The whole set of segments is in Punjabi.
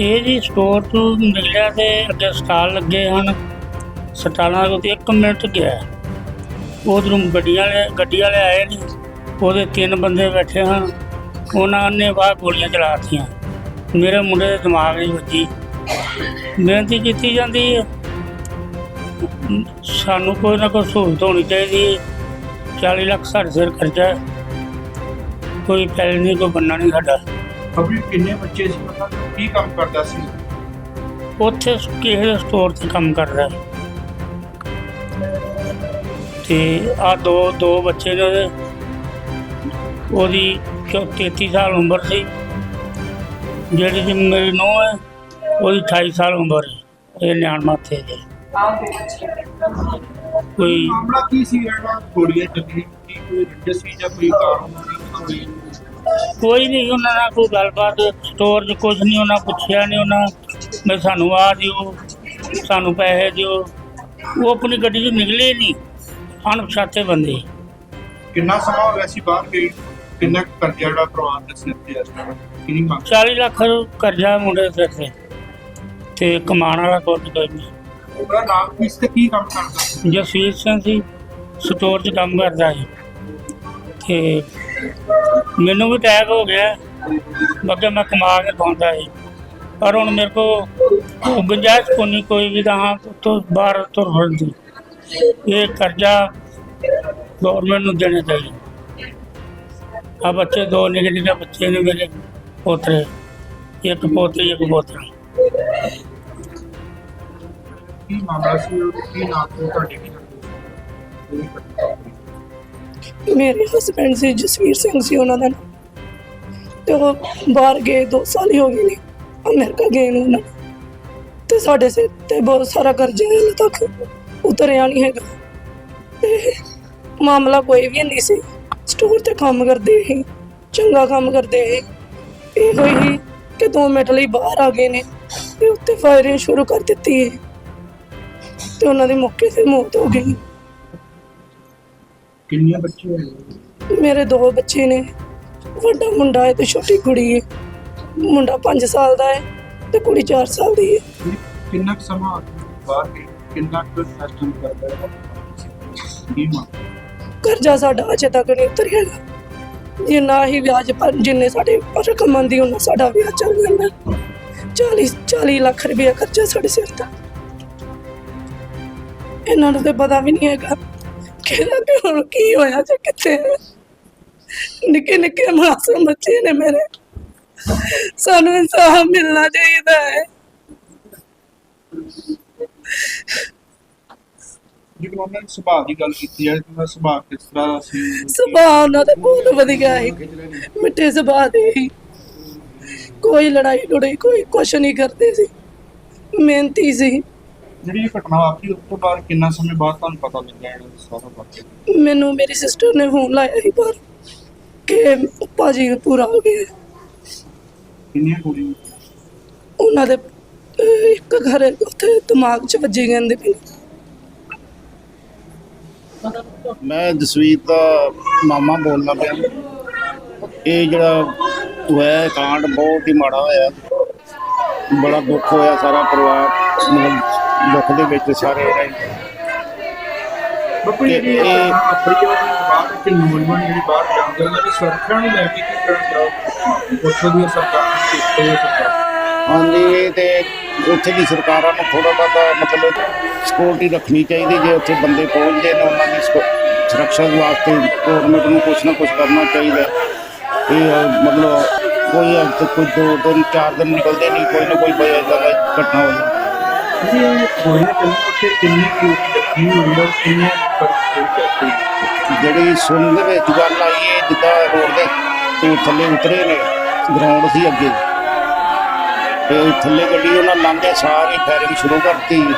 ਇਹ ਜੀ ਸਟੋਰ ਤੋਂ ਮਿਲਿਆ ਤੇ ਅੱਗੇ ਸਟਾਲ ਲੱਗੇ ਹਨ। ਸਟਾਲਾਂ ਤੋਂ ਇੱਕ ਮਿੰਟ ਗਿਆ। ਉਧਰੋਂ ਗੱਡੀਆਂ ਵਾਲੇ, ਗੱਡੀ ਵਾਲੇ ਆਏ ਨਹੀਂ ਉਹਦੇ ਤਿੰਨ ਬੰਦੇ ਬੈਠੇ ਹਨ। ਉਹਨਾਂ ਨੇ ਬਾਹਰ ਗੋਲੀਆਂ ਚਲਾਤੀਆਂ। ਮੇਰੇ ਮੁੰਡੇ ਦੇ ਦਿਮਾਗ ਨਹੀਂ ਵੱਜੀ। ਬੇਨਤੀ ਕੀਤੀ ਜਾਂਦੀ ਹੈ। ਸਾਨੂੰ ਕੋਈ ਨਾ ਕੋਈ ਸਹੂਲਤ ਹੋਣੀ ਚਾਹੀਦੀ ਹੈ। 40 ਲੱਖ ਸਾਡੇ ਸਿਰ ਖਰਚਾ ਕੋਈ ਪੈਲ ਨਹੀਂ, ਕੋਈ ਬੰਨਾ ਨਹੀਂ ਸਾਡਾ। ਅਭੀ ਕਿੰਨੇ ਬੱਚੇ ਸੀ? ਦਾ ਕੀ ਕੰਮ ਕਰਦਾ ਸੀ? ਉੱਥੇ ਕਿਸੇ ਸਟੋਰ ਤੇ ਕੰਮ ਕਰਦਾ। ਤੇ ਆ ਦੋ ਦੋ ਬੱਚੇ ਨੇ ਉਹਦੇ। ਉਹਦੀ ਚੌ- 33 ਸਾਲ ਉਮਰ ਸੀ। ਜਿਹੜੀ ਜੀ ਮੇਰੀ ਨੂੰਹ ਹੈ ਉਹਦੀ 28 ਸਾਲ ਉਮਰ ਹੈ ਇਹ ਨਿਆਣ ਮਾਥੇ ਦੇ। ਕੋਈ ਮਾਮਲਾ ਕੀ ਸੀ ਜਿਹੜਾ ਗੋਲੀਆਂ ਚੱਲੀ ਕੀ ਕੋਈ ਰੰਜਿਸ਼ ਸੀ ਜਾਂ ਕੋਈ ਕਾਰਨ? ਸੀ ਕੋਈ ਕੋਈ ਨਹੀਂ ਉਹਨਾਂ ਨਾਲ ਕੋਈ ਗੱਲਬਾਤ ਸਟੋਰ 'ਚ ਕੁਝ ਨਹੀਂ ਉਹਨਾਂ ਪੁੱਛਿਆ ਨਹੀਂ ਉਹਨਾਂ ਮੈਂ ਸਾਨੂੰ ਆ ਦਿਓ ਸਾਨੂੰ ਪੈਸੇ ਦਿਓ। ਉਹ ਆਪਣੀ ਗੱਡੀ 'ਚ ਨਿਕਲੇ ਨਹੀਂ ਅਣਪਛਾਤੇ ਬੰਦੇ। ਕਿੰਨਾ ਸਮਾਂ ਹੋ ਗਿਆ ਸੀ ਬਾਹਰ ਗਏ? ਕਿੰਨਾ ਕੁ ਕਰਜ਼ਾ ਜਿਹੜਾ ਪਰਿਵਾਰ ਦੇ ਸਿਰ ਤੇ ਕਿੰਨੀ ਮੰਗ? 40 ਲੱਖ ਕਰਜ਼ਾ ਮੁੰਡੇ ਸਿਰ ਤੇ ਕਮਾਉਣ ਵਾਲਾ ਕੋਈ ਕੋਈ ਨਹੀਂ ਉਹਦਾ ਨਾਮ ਕੀ ਸੀ ਤੇ ਕੀ ਕੰਮ ਕਰਦਾ ਜਸਵੀਰ ਸਿੰਘ ਸੀ ਸਟੋਰ 'ਚ ਕੰਮ ਕਰਦਾ ਸੀ। ਤੇ ਮੈਨੂੰ ਵੀ ਅਟੈਕ ਹੋ ਗਿਆ। ਬਾਕੀ ਮੈਂ ਕਮਾ ਕੇ ਖਾਂਦਾ ਸੀ। ਪਰ ਹੁਣ ਮੇਰੇ ਕੋ ਗੁੰਜਾਇਸ਼ ਕੋਈ ਕੋਈ ਵੀ ਤਾਂ ਤੋਂ ਬਾਹਰ ਤੁਰ ਫਿਰਦੀ। ਇਹ ਕਰਜ਼ਾ ਗਵਰਨਮੈਂਟ ਨੂੰ ਦੇਣਾ ਚਾਹੀਦਾ। ਆ ਬੱਚੇ ਦੋ ਨਿੱਕੇ ਨਿੱਕੇ ਬੱਚੇ ਨੇ ਮੇਰੇ ਪੋਤਰੇ। ਇੱਕ ਪੋਤਰੀ ਇੱਕ ਪੋਤਰਾ। ਕੀ ਮਾਮਲਾ ਸੀ? ਕੀ ਨਾਮ ਤੋਂ ਤੁਹਾਡੇ? ਕੀ ਮੇਰੇ ਹਸਬੰਡ ਸੀ, ਜਸਵੀਰ ਸਿੰਘ ਸੀ ਉਹਨਾਂ ਦਾ ਨਾਮ। ਤੇ ਉਹ ਬਾਹਰ ਗਏ 2 ਸਾਲ ਹੀ ਹੋ ਗਏ ਨੇ, ਅਮਰੀਕਾ ਗਏ ਨੂੰ ਉਹਨਾਂ ਨੇ। ਤੇ ਸਾਡੇ ਸਿਰ ਤੇ ਬਹੁਤ ਸਾਰਾ ਕਰਜ਼ਾ ਹੈ, ਹਲੇ ਤੱਕ ਉਤਰਿਆ ਨਹੀਂ ਹੈਗਾ। ਤੇ ਮਾਮਲਾ ਕੋਈ ਵੀ ਨਹੀਂ ਸੀ। ਸਟੋਰ ਤੇ ਕੰਮ ਕਰਦੇ ਸੀ, ਚੰਗਾ ਕੰਮ ਕਰਦੇ ਸੀ। ਇਹ ਹੋਈ ਕਿ 2 ਮਿੰਟ ਲਈ ਬਾਹਰ ਆ ਗਏ ਨੇ ਤੇ ਉੱਤੇ ਫਾਇਰਿੰਗ ਸ਼ੁਰੂ ਕਰ ਦਿੱਤੀ। ਹੈ ਤੇ ਉਹਨਾਂ ਦੀ ਮੌਕੇ ਤੇ ਮੌਤ ਹੋ ਗਈ। ਕਿੰਨੇ ਬੱਚੇ ਹੋਏ ਮੇਰੇ ਦੋ ਬੱਚੇ ਨੇ। ਵੱਡਾ ਮੁੰਡਾ ਹੈ ਤੇ ਛੋਟੀ ਕੁੜੀ ਹੈ। ਮੁੰਡਾ 5 ਸਾਲ ਦਾ ਹੈ ਤੇ ਕੁੜੀ 4 ਸਾਲ ਦੀ ਹੈ। ਕਿੰਨਾ ਕੁ ਸਮਾਂ ਬਾਹਰ ਗਏ ਕਿੰਨਾ ਕੁ ਸਿਸਟਮ ਕਰਦਾ ਹੈ ਕੀ ਮੰਗ? ਕਰਜ਼ਾ ਸਾਡਾ ਅਜੇ ਤੱਕ ਨਹੀਂ ਉਤਰਿਆ ਹੈਗਾ। ਜਿੰਨਾ ਹੀ ਵਿਆਜ ਪਰ ਜਿੰਨੇ ਸਾਡੇ ਰਕਮ ਆਉਂਦੀ ਉਹਨਾਂ ਸਾਡਾ ਵਿਆਜ ਚੱਲ ਜਾਂਦਾ। 40 40 ਲੱਖ ਰੁਪਏ ਕਰਜ਼ਾ ਸਾਡੇ ਸਿਰ ਤੇ ਇਹਨਾਂ ਨੂੰ ਤੇ ਪਤਾ ਵੀ ਨਹੀਂ ਹੈਗਾ। ਕਿਹਦਾ ਕਿ ਹੁਣ ਕੀ ਹੋਇਆ ਜਾਂ ਕਿੱਥੇ। ਨਿੱਕੇ ਨਿੱਕੇ ਮਾਸੂਮ ਬੱਚੇ ਨੇ ਮੇਰੇ। ਸਾਨੂੰ ਇਨਸਾਫ ਮਿਲਣਾ ਚਾਹੀਦਾ ਹੈ। ਜਦੋਂ ਉਹਨਾਂ ਨੇ ਸੁਭਾਅ ਦੀ ਗੱਲ ਕੀਤੀ ਹੈ ਤਾਂ ਸੁਭਾਅ ਕਿਸ ਤਰ੍ਹਾਂ ਦਾ ਸੀ? ਸੁਭਾਅ ਉਹਨਾਂ ਦਾ ਬਹੁਤ ਵਧੀਆ ਹੈ ਮਿੱਠੇ ਸੁਭਾਅ ਦੇ ਸੀ ਕੋਈ ਲੜਾਈ ਲੜਾਈ ਕੋਈ ਕੁਛ ਨਹੀਂ ਕਰਦੇ ਸੀ। ਮਿਹਨਤੀ ਸੀ। ਜਿਹੜੀ ਇਹ ਘਟਨਾ ਵਾਪਰੀ ਉਸ ਤੋਂ ਬਾਅਦ ਕਿੰਨਾ ਸਮੇਂ ਬਾਅਦ ਤੁਹਾਨੂੰ ਪਤਾ ਲੱਗਾ ਇਹਦਾ ਸਾਰਾ ਵਾਕਿਆ ਮੈਨੂੰ ਮੇਰੀ ਸਿਸਟਰ ਨੇ ਫੋਨ ਲਾਇਆ ਸੀ ਪਰ ਕਿ ਭਾਜੀ ਪੂਰਾ ਹੋ ਗਿਆ। ਕਿੰਨੀਆਂ ਕੁੜੀਆਂ? ਉਹਨਾਂ ਦੇ ਅਹ, ਇੱਕ ਘਰ ਉੱਥੇ ਦਿਮਾਗ 'ਚ ਵੱਜੀ ਪਏ। ਨੇ। ਮੈਂ ਜਸਵੀਰ ਦਾ ਮਾਮਾ ਬੋਲਦਾ ਪਿਆ। ਇਹ ਜਿਹੜਾ ਹੋਇਆ ਕਾਂਡ ਬਹੁਤ ਹੀ ਮਾੜਾ ਹੋਇਆ। ਬੜਾ ਦੁੱਖ ਹੋਇਆ ਸਾਰਾ ਪਰਿਵਾਰ ਮਤਲਬ ਦੁੱਖ ਦੇ ਵਿੱਚ ਸਾਰੇ ਰਹੇ ਬੱਬੂ ਜਿਹੜੀ ਇਹ ਇਹ- ਘਟਨਾ ਵਾਪਰੀ ਹੈ ਉਹਦੇ ਬਾਅਦ ਵਿੱਚ ਨੌਜਵਾਨ ਜਿਹੜੀ ਬਾਹਰ ਜਾਂਦੇ ਉਹਨਾਂ ਦੀ ਸੁਰੱਖਿਆ ਨੂੰ ਲੈ ਕੇ ਕੀ ਕਰਨਾ ਚਾਹੋ ਉੱਥੋਂ ਦੀ ਸਰਕਾਰ ਨੂੰ ਸਰਕਾਰ ਹਾਂਜੀ ਤੇ ਉੱਥੇ ਦੀ ਸਰਕਾਰਾਂ ਨੂੰ ਥੋੜਾ ਬਹੁਤਾ ਮਤਲਬ ਸਿਕਿਉਰਿਟੀ ਰੱਖਣੀ ਚਾਹੀਦੀ ਜੇ ਉੱਥੇ ਬੰਦੇ ਪਹੁੰਚਦੇ ਨੇ ਉਹਨਾਂ ਦੀ ਸੁਰੱਖਿਆ ਦੇ ਵਾਸਤੇ ਗਵਰਨਮੈਂਟ ਨੂੰ ਕੁਛ ਨਾ ਕੁਛ ਕਰਨਾ ਚਾਹੀਦਾ। ਇਹ ਮਤਲਬ ਕੋਈ ਅੱਜ ਕੋਈ ਦੋ ਦਿਨ ਚਾਰ ਦਿਨ ਨਿਕਲਦੇ ਨਹੀਂ ਕੋਈ ਨਾ ਕੋਈ ਬਈ ਏਦਾਂ ਦਾ ਘਟਨਾ ਹੋ ਜਾਂਦੀ। ਜੀ ਇਹ ਗੋਲੀਆਂ ਚੱਲੀਆਂ ਉੱਥੇ ਕਿੰਨੇ ਕੀ ਜ਼ਖਮੀ ਹੋਏ ਔਰ ਕਿੰਨੇ ਪਰਿਵਾਰ ਜਿਹੜੀ ਸੁਣ ਦੇ ਵਿੱਚ ਗੱਲ ਆਈ ਹੈ, ਜਿੱਦਾਂ ਰੋਡ ਦੇ ਤੋਂ ਥੱਲੇ ਉਤਰੇ ਨੇ ਗਰਾਊਂਡ ਸੀ ਅੱਗੇ। ਤੇ ਥੱਲੇ ਗੱਡੀ ਉਹਨਾਂ ਲੰਘੇ ਸਾਰੀ ਫਾਇਰਿੰਗ ਸ਼ੁਰੂ ਕਰਤੀ।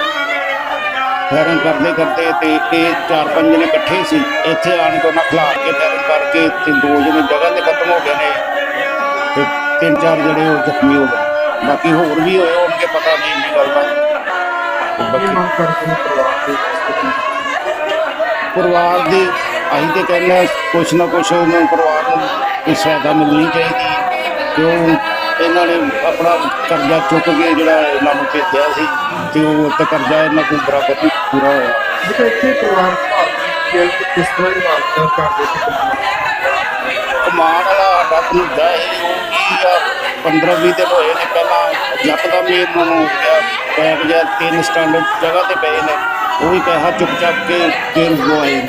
ਫਾਇਰਿੰਗ ਕਰਦੇ ਕਰਦੇ ਤੇ ਇਹ ਚਾਰ ਪੰਜ ਜਣੇ ਇਕੱਠੇ ਸੀ। ਇੱਥੇ ਆਣ ਕੇ ਉਹਨਾਂ ਖਿਲਾਰ ਕੇ ਫਾਇਰਿੰਗ ਕਰਕੇ ਤੇ ਦੋ ਜਣੇ ਜਗ੍ਹਾ ਤੇ ਖਤਮ ਹੋ ਗਏ ਨੇ। ਤੇ ਤਿੰਨ ਚਾਰ ਜਿਹੜੇ ਉਹ ਜ਼ਖਮੀ ਹੋ ਗਏ। ਬਾਕੀ ਹੋਰ ਵੀ ਹੋਏ ਹੋਣਗੇ, ਪਤਾ ਨਹੀਂ ਇੰਨੀ ਗੱਲ ਦਾ ਪਰਿਵਾਰ ਦੇ ਦੀ ਅਸੀਂ ਤੇ ਕਹਿੰਦੇ ਕੁਛ ਨਾ ਕੁਛ ਉਹਨੂੰ ਪਰਿਵਾਰ ਨੂੰ ਕੋਈ ਸਹਾਇਤਾ ਮਿਲਣੀ ਚਾਹੀਦੀ ਕਿਉਂ ਇਹਨਾਂ ਨੇ ਆਪਣਾ ਕਰਜ਼ਾ ਚੁੱਕ ਕੇ ਜਿਹੜਾ ਇਹਨਾਂ ਨੂੰ ਭੇਜਿਆ ਸੀ, ਤੇ ਉਹ ਤੇ ਕਰਜ਼ਾ ਇਹਨਾਂ ਕੋਲ ਬਰਾਬਰ ਨਹੀਂ ਪੂਰਾ ਹੋਇਆ। ਜਿਹੜਾ ਇੱਥੇ ਪਰਿਵਾਰ ਕਿਸ ਤਰ੍ਹਾਂ ਦੀ ਹਾਲਤ ਕਰਦੇ ਸੀ? ਕਮਾਨ ਵਾਲਾ ਰੱਬ ਨੂੰ ਦਾ ਸੀ ਉਹ ਕੀ ਆ 15 20 ਦਿਨ ਹੋਏ ਨੇ ਪਹਿਲਾਂ ਯਕਦਮ ਹੀ ਇਹਨਾਂ ਨੂੰ ਹੋ ਗਿਆ ਬੈਗ ਜਾਂ ਤਿੰਨ ਸਟੈਂਡਰਡ ਜਗ੍ਹਾ ਤੇ ਪਏ ਨੇ ਉਹ ਵੀ ਪੈਸਾ ਚੁੱਕ ਚੱਕ ਕੇ ਜੇਲ੍ਹ ਗਵਾਏ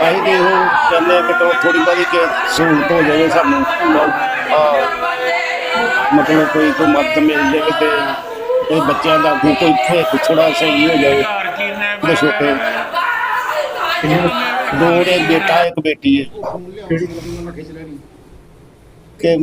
ਅਸੀਂ ਤੇ ਉਹ ਕਹਿੰਦੇ ਆ ਕਿ ਥੋੜੀ ਬਹੁਤੀ ਕਿ ਸਹੂਲਤ ਹੋ ਜਾਵੇ ਸਾਨੂੰ ਆ ਮਤਲਬ ਕੋਈ ਕੋਈ ਮਦਦ ਮਿਲ ਜਾਵੇ ਤੇ ਇਹ ਬੱਚਿਆਂ ਦਾ ਕੋਈ ਭਵਿੱਖ ਥੋੜਾ ਸਹੀ ਹੋ ਜਾਵੇ। ਤੇ ਛੋਟੇ ਕਿੰਨੇ? ਦੋ ਨੇ ਬੇਟਾ ਇੱਕ ਬੇਟੀ ਹੈ। ਕਿਹੜੀ ਕਿ